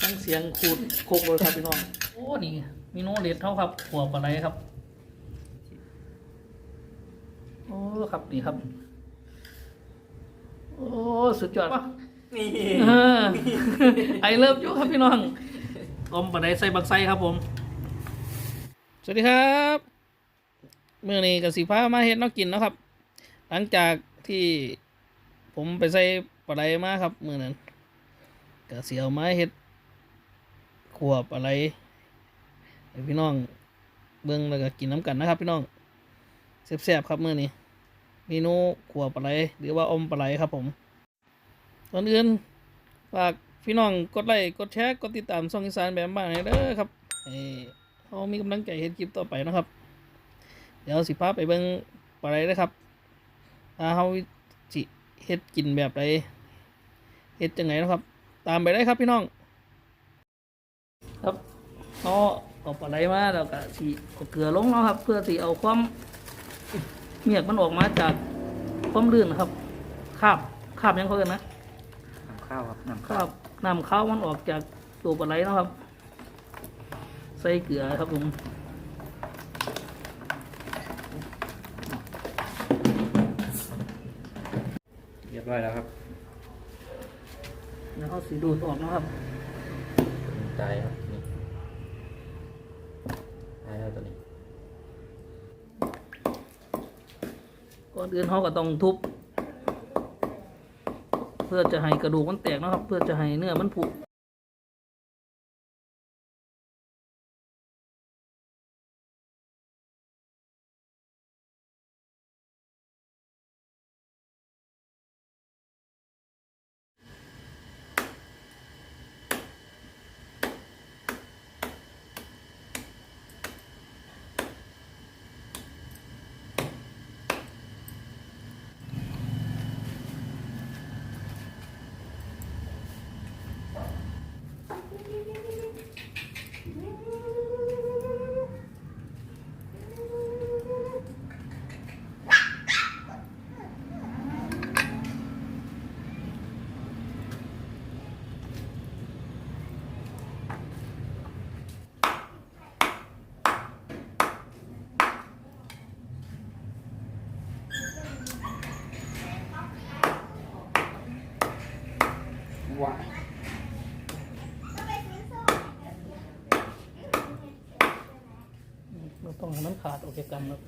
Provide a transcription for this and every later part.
ทั้งเสียงขูดโคกเลยครับพี่น้อง โอ้นี่มีโนเด็ดเท่าครับหัวปลาไหลครับ โอ้ครับนี่ครับ โอ้สุดยอดปะนี่เออไอเลิฟยูครับพี่น้องอมปลาไหลใส่บักไซครับผม สวัสดีครับเมื่อนี้กับสีฟ้ามาเฮ็ดเนอกกินเนาะครับ หลังจากที่ผมไปใส่ ปลาไหลมาครับมื่อนั้นก็เสียวไมาเฮ็ดขวบอะไรพี่น้องเบิ่งแล้วก็กินน้ำกันนะครับ พี่น้องแซ่บๆครับมื่อนี้เมนูขวบปลาไหลหรือว่าอมปลาไหลครับผมก่อนอื่นฝากพี่น้องกดไลค์กดแชร์กดติดตามช่องอีสานแบบบ้านให้เด้อครับให้เขามีกำลังใจเฮ็ดคลิปต่อไปนะครับ เดี๋ยวสิพาไปเบิ่งปลาไหลนะครับถ้าเขา เฮ็ดกินแบบไรเฮ็ดจังไงนะครับ ตามไปได้ครับพี่น้อง ครับเขาเอาปลาไหลมาแล้วก็สีเอาเกลือลงเนาะครับ เพื่อสีเอาความเมียกมันออกมาจากความลื่นนะครับคาบคาบหยังเขาเอินนะน้ำข้าวครับน้ำคาบน้ำข้าวมันออกจากตัวปลาไหลเนาะครับ ใส่เกลือครับผม เรียบร้อยแล้วครับแล้วเขาสีดูดออกนะครับตายครับนี่ตายแล้วตัวนี้ก่อนอื่นเขาก็ต้องทุบ เพื่อจะให้กระดูกมันแตกนะครับ เพื่อจะให้เนื้อมันผุาดออกจากกันครับ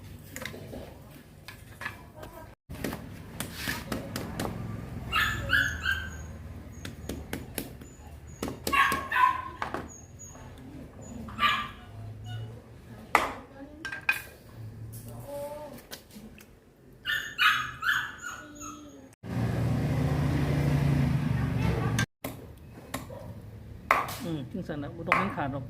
อืมทิ้งสันนะไม่ต้องให้มันขาดหรอก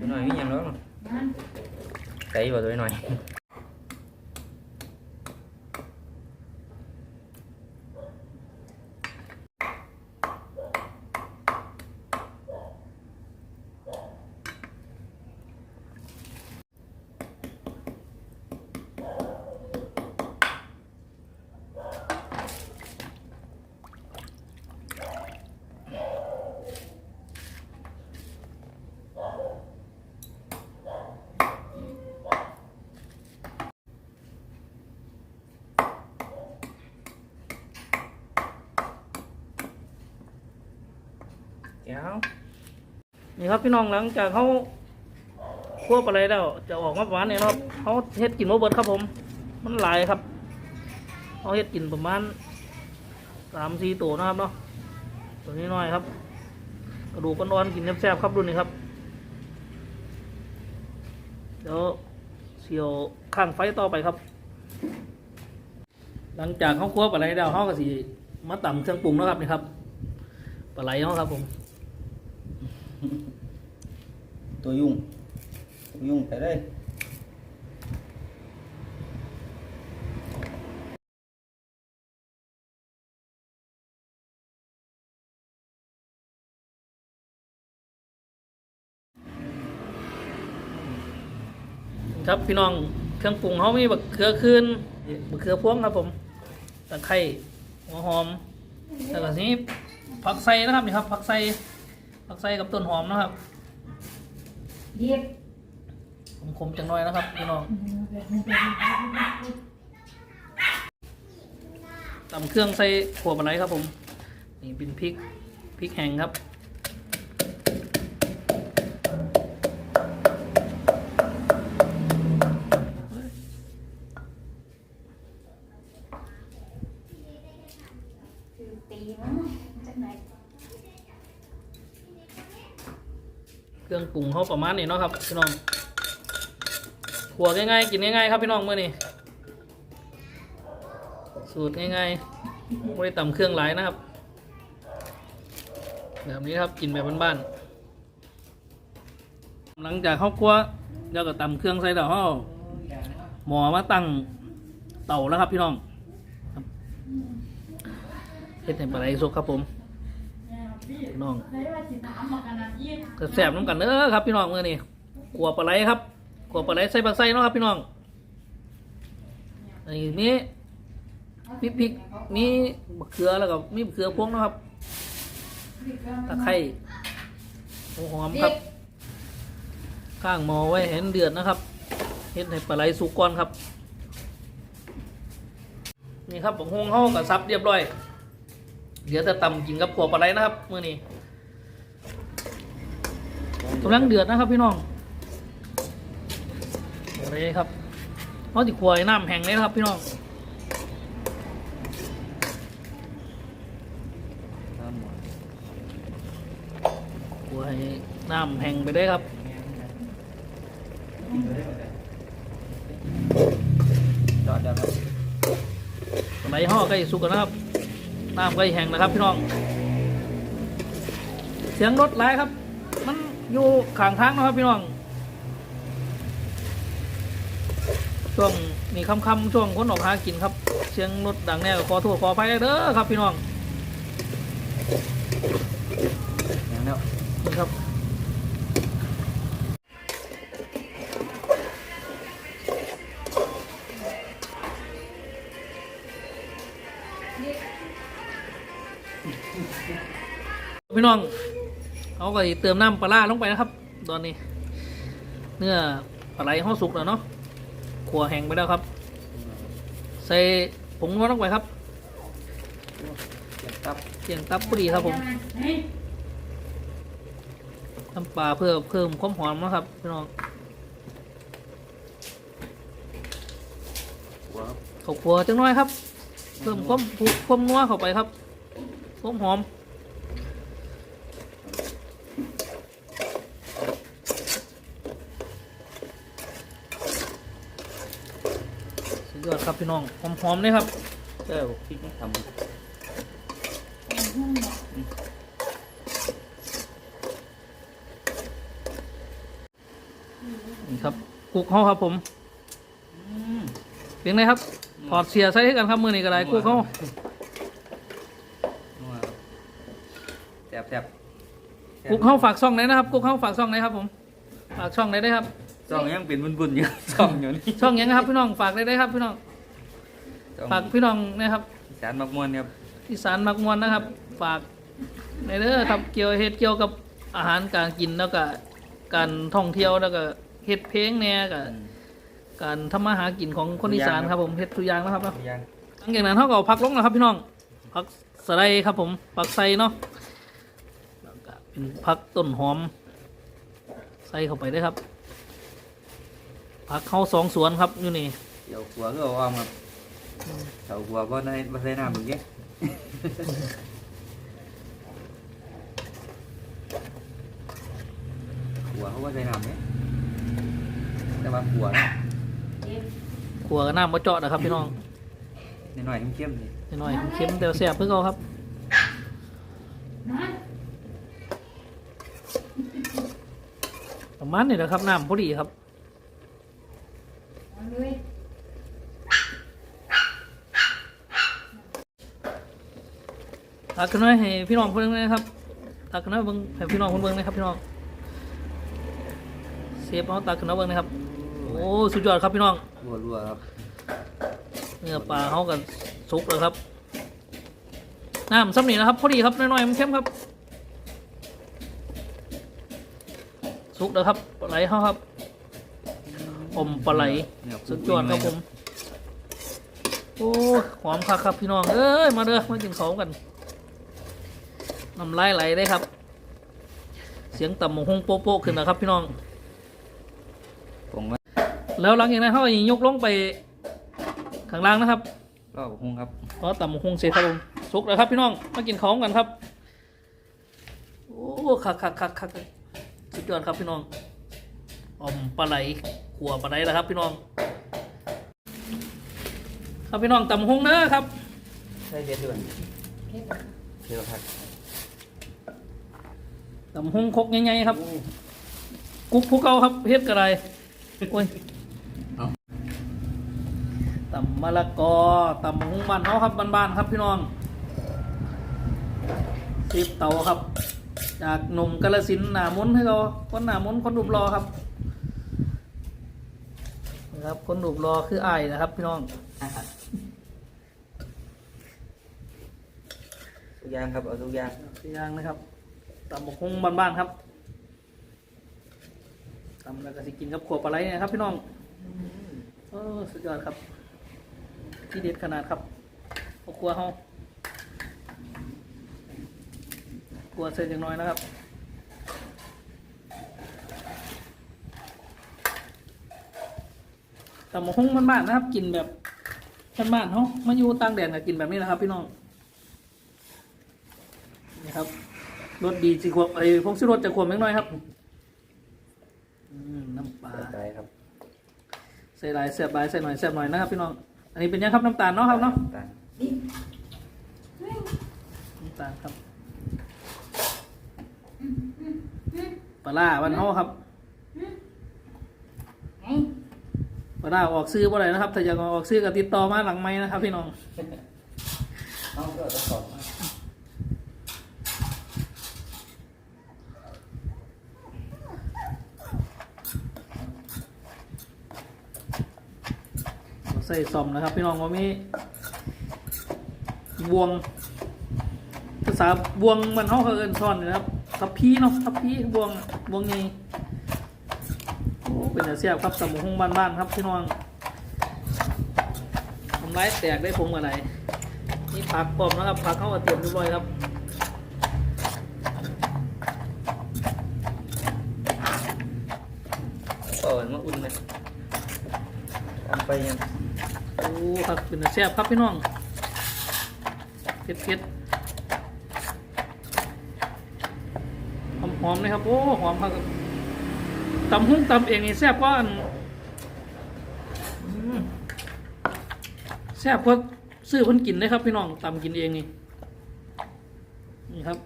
ตัวหน่อยมีอย่างแล้ว ใส่บ่ตั แก้วนี่ครับพี่น้องหลังจากเขาควบอะไรแล้ว จะออกมาประมาณนี้เนาะครับเขาเฮ็ดกินโมเบิร์ครับผม มันหลายครับเขาเฮ็ดกินประมาณสามสี่ตัวนะครับเนาะตัวนี้น้อยครับ กระดูกก้อนๆกินแซ่บๆครับรุ่นนี้ครับเดี๋ยวเสียวข้างไฟต่อไปครับ หลังจากเขาควบอะไรแล้วเขาก็สิมาต่ำเครื่องปรุงนะครับนี่ครับปลาไหลเขาครับผม ตัวยุ่งยุ่งไปเลยครับพี่น้องเครื่องปรุงเขามีบักเขือคืนบักเขือพวงครับผมตะไคร้หัวหอมแล้วก็นี้ผักไส้นะครับนี่ครับผักไส้ ผักไส้กับต้นหอมนะครับเย็บขมๆจังหน่อยนะครับพี่น้องตำเครื่องใส่ขัวปลาไหลครับผม นี่เป็นพริกพริกแห้งครับ คือตีมั้งจากไหน เครื่อง ประมาณนี้เนาะครับพี่น้องขัวง่ายๆกินง่ายๆครับพี่น้องเมื่อนี้สูตรง่ายๆไม่ได้ตำเครื่องหลายนะครับ แบบนี้ครับกินแบบบ้านๆหลังจากเขาคั่วแล้วก็ต่ำเครื่องใส่ดอกเขาเอาหมอมาตั้งเต่าแล้วครับพี่น้องเฮ็ดให้ปลาไหลสุกครับผม พี่น้องได้ว่าสิถามบอกกันนะยี่ก็แสบน้ำกันเด้อครับพี่น้องเมื่อนี้ขัวปลาไหลครับขัวปลาไหลใส่ปลาไส้เนาะครับพี่น้องอันนี้มีมีพริกมีมะเขือแล้วก็มีมะเขือพวงเนาะครับตะไคร้หัวหอมครับ ข้างหมอไว้เห็นเดือดนะครับเห็ดให้ปลาไหลสุกก่อนครับ นี่ครับผมหงเข้ากับซับเรียบร้อย เดี๋ยวจะตำกินกับขัวปลาไหลนะครับเมื่อนี้กำลังเดือดนะครับพี่น้องเลยครับเขาติควายน้ำแห้งเลยนะครับพี่น้องน้ำหมดควายน้ำแห้งไปได้ครับจอดเดี๋ยวนะไหลห่อใกล้สุกแล้วนะครับ น้ำใกล้แห้งนะครับพี่น้อง เสียงรถไล่ครับ มันอยู่ข้างทางนะครับพี่น้อง ช่วงนี้ค่ำๆช่วงคนออกหากินครับ เสียงรถดังแน่ก็ขอโทษขออภัยเด้อครับพี่น้องยังแล้วนี่ครับ พี่น้องเขาก็สิเติมน้ำปลาร้าลงไปนะครับ ตอนนี้ เนื้อปลาไหลห้อสุกแล้วเนาะขัวแห้งไปแล้วครับ ใส่ผงนัวลงไปครับเก็บตับเสียงตับพอดีครับผมน้ำปลาเพื่อเพิ่มความหอมนะครับพี่น้องหัวครับข้าวคั่วจังน้อยครับ เพิ่มความความนัวเข้าไปครับความหอมสุดยอดครับ พี่น้องหอมๆเลยครับเจ้าพริกทำนี่ครับกุกเขาครับผมเพียงไรครับ ถอดเสียใส่ให้กันครับมือนี้ก็ได้กุกเขานัวครับแซ่บแซ่บกุกเขาฝากซ่องไหนนะครับกุกเขาฝากซ่องไหนครับ ผม ฝากช่องไหนได้ครับซองยังเป็นบุญๆอยู่ซองอยู่นี่ช่องยังครับพี่น้องฝากได้ได้ครับพี่น้องซอง ฝากพี่น้องนะครับอีสารมักมวนครับอีสานมักมวนนะครับ ฝากในเด้อครับเกี่ยวเฮ็ดเกี่ยวกับอาหารการกินแล้วก็การท่องเที่ยวแล้วก็เฮ็ดเพลงเนี่ยกับการทำมาหากินของคนอีสานครับผมเฮ็ดทุกอย่างนะครับเนาะยังหลังจากนั้นเขาก็เอาพักลงนะครับ พี่น้องพักสไลด์ครับผมพักใส่เนาะแล้วก็เป็นพักต้นหอมใส่เข้าไปได้อครับพักเข้าสองสวนครับอยู่นี่เดี๋ยวหัวก็เอาออมครับ เดี๋ยวหัวก็ได้าใส่น้ำอีกเยอะหัวเขาก็ใส่น้ำเนี่ยแต่ว่าหัวนะขัวกับน้ำมะเจาะนะครับพี่น้องนิดหน่อยเข้มๆนี่นิดหน่อยเค็มแต่แซ่บเพื่อเขาครับประมาณนี้แหละครับน้ำพอดีครับ เอาเลย ตักขึ้นมาให้พี่น้องเพิ่งเลยนะครับตักขึ้นมาเบิ่งให้พี่น้องเพิ่นเบิ่งนะครับพี่น้องเซฟเอาตักขึ้นมาเบิ่งนะครับ โอ้สุดยอดครับพี่น้องรัวๆครับเนื้อปลาเขากันสุกแล้วครับน้ำซ้ำนี่นะครับพอดีครับน้อยๆมันเข้มครับสุกแล้วครับปลาไหลเขาครับอมปลาไหลสุดยอดครับผมโอ้หอมคักครับพี่น้องเอ้ยมาเด้อมากินของกัน น้ำลายไหลได้ครับ เสียงต่ำหมงหงโป๊ะๆขึ้นนะครับ พี่น้องผมว่าแล้วหลังจากนั้นเขาก็ยกลงไปข้างล่างนะครับรอบคุ้งครับก็ต่ำหมงหงเสร็จครับผมสุกแล้วครับพี่น้องมากินของกันครับโอ้คักคักคักคักสุดยอดครับพี่น้องอมปลาไหลขัวปลาไหลแล้วครับ พี่น้อง ครับพี่น้องต่ำหงเน้อครับใช่เด็ดด้วยเก็บเที่ยวผัด ตำหงคกใหญ่ๆครับ กุ๊กภูเขาครับเฮ็ดกระไรโอ้ยตำมะละกอตำหงบ้านเขาครับบ้านๆครับพี่น้องติบเตาครับ จากหนุ่มกาลสินธุ์หนามุนให้เขาคนหนามุนคนดุบรอครับนะครับคนดุบรอคือไอ้ายนะครับ พี่น้องทุกอย่างครับเอาทุกอย่างตัวอย่างนะครับ ตำบกฮงบ้านๆครับตำแล้วก็สิกินกับขัวปลาไหลเนะครับ พี่น้องโอ้สุดยอดครับ ที่เด็ดขนาดครับครอบครัวเฮาครัวเส้นอย่างน้อยนะครับตำบกฮงบ้านๆนะครับ กินแบบบ้านๆเฮามาอยู่ต่างแดนก็กินแบบนี้นะครับ พี่น้องนี่ครับ รสดีสิขวบไอ้พวกซิรสจะขวบเล็กน้อยครับอืมน้ำปลาใจครับใส่หลายแซ่บหลายใส่หน่อยแซ่บหน่อยนะครับพี่น้อง อันนี้เป็นยังครับน้ำตาลเนาะครับเนาะตาลน้ำตาลครับปลาร้าวันเฮาครับไงปลาร้าออกซื้อบ่ได้นะครับ ถ้าอยากออกซื้อก็ติดต่อมาหลังไม้นะครับ พี่น้องเอาก็ต้องสอบมา ใส่ซอมนะครับ พี่น้องว่ามีบวงภาษาบวงมันเฮาเขาเอินซ่อนนะครับทับพีเนาะทับพีบวงบวงใหญ่โอ้เป็นเสียบครับสมุนห้องบ้านๆครับพี่น้องทำร้ายแตกได้ผมอะไรนี่ผักปลอมนะครับผักเข้ามาเตรียมเรียบร้อยครับเปิดมาอุ่นเลยทำไปยัง โอ้ครับเป็นแต่เสียบครับพี่น้องเผ็ดเผ็ดหอมหอมๆเลยครับ โอ้ หอมครับตำหุ้งตำเองนี่แซ่บกว่าอันอืมแซ่บกว่าซื้อเพิ่นกินเลยครับ พี่น้องตำกินเองนี่นี่ครับ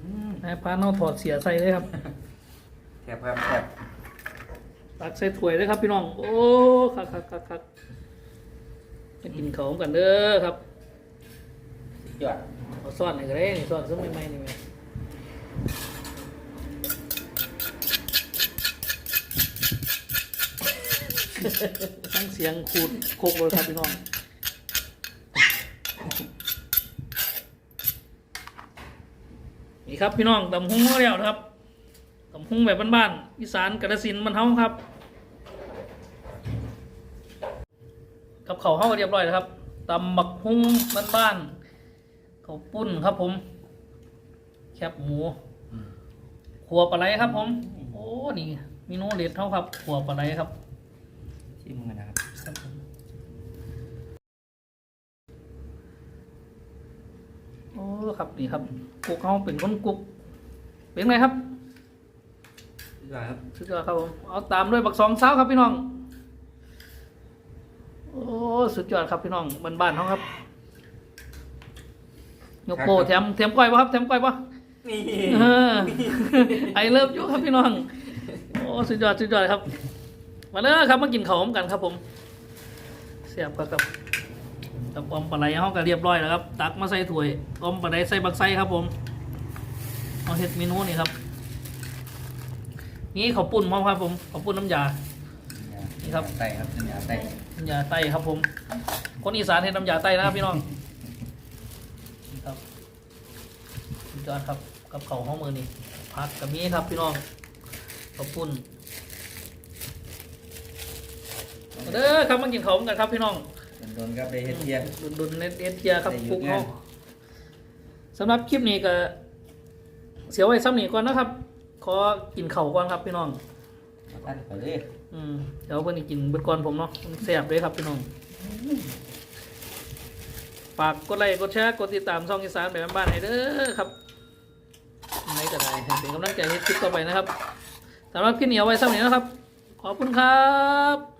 อืมนายพานเอาถอดเสียใส่เลยครับแคบครับแคบตักใส่ถ้วยเลยครับพี่น้อง โอ้คักคักคักคัก มากินเขาวกันเด้อครับยอดเอาซ่อนให้กันเลยนี่ซ่อนซึ่งใหม่ๆนี่ไหมทั้งเสียงขูดโคกเลยครับพี่น้องนี่ครับพี่น้องตำหุ้งเรียวนะครับตำหุ้งแบบบ้านๆอีสานกระสินธุ์มันเฮาครับ กับเขาวเฮาเรียบร้อยแล้วครับตำบักหุ้งบ้านๆข้าวปุ้นครับผม แคบหมูขัวปลาไหลครับ ผม โอ้นี่เมีนูเด็ดเท่าครับขัวปลาไหลครับชิมกันนะครับครับผมโอ้ครับนี่ครับกุกเขาเป็นคนกุกเป็นไงครับยอดครับสุดยอดครับผมเอาตามด้วยบักสองเช้าครับพี่น้อง โอ้ สุดยอดครับพี่น้องบ้านๆเขาครับ ยกโปแถมแถมก้อยปะครับแถมก้อยปะนี่เออไอเลิฟยูครับพี่น้อง โอ้ สุดยอดสุดยอดครับ มาเด้อครับมากินข้าวพร้อมกันครับผม เสียบครับครับกับอมปลาไหลห้องก็เรียบร้อยแล้วครับ ตักมาใส่ถ้วยอมปลาไหลใส่บักไส้ครับผมเอาเห็ดเมนูนี่ครับ นี่ข้าวปุ้นพร้อมครับผมข้าวปุ้นน้ำยานี่ ครับไต่ครับน้ำยาไต่น้ำยาไต้ครับผม คนอีสานเห็นน้ำยาไต้นะครับพี่น้องนี่ครับสุดยอดครับกับเขาวห้องมือนี่ผักกับนี้ครับพี่น้องข้าวปุ้นมาเด้อครับมากินข้าวกันครับพี่น้องโดนๆครับได้เฮ็ดเทียดุนดุนเน็ตเอสเทียครับได้อยู่ปุ๊กงาเขานสำหรับคลิปนี้ก็เสียไว้ซ้ำนี้ก่อนนะครับ ขอกินข้าวก่อนครับพี่น้องท่านขอเลย อืมเดี๋ยวเพื่อนกินเบิดก่อนผมเนาะมันแซ่บเลยครับพี่น้องฝากกดไลค์กดแชร์กดติดตามช่องอีสานแบบบ้านๆให้เด้อครับไม่กระไรเป็นกำลังใจให้คลิปต่อไปนะครับสำหรับคลิปนี้เอาไว้สักหนี้นะครับ ขอบคุณครับ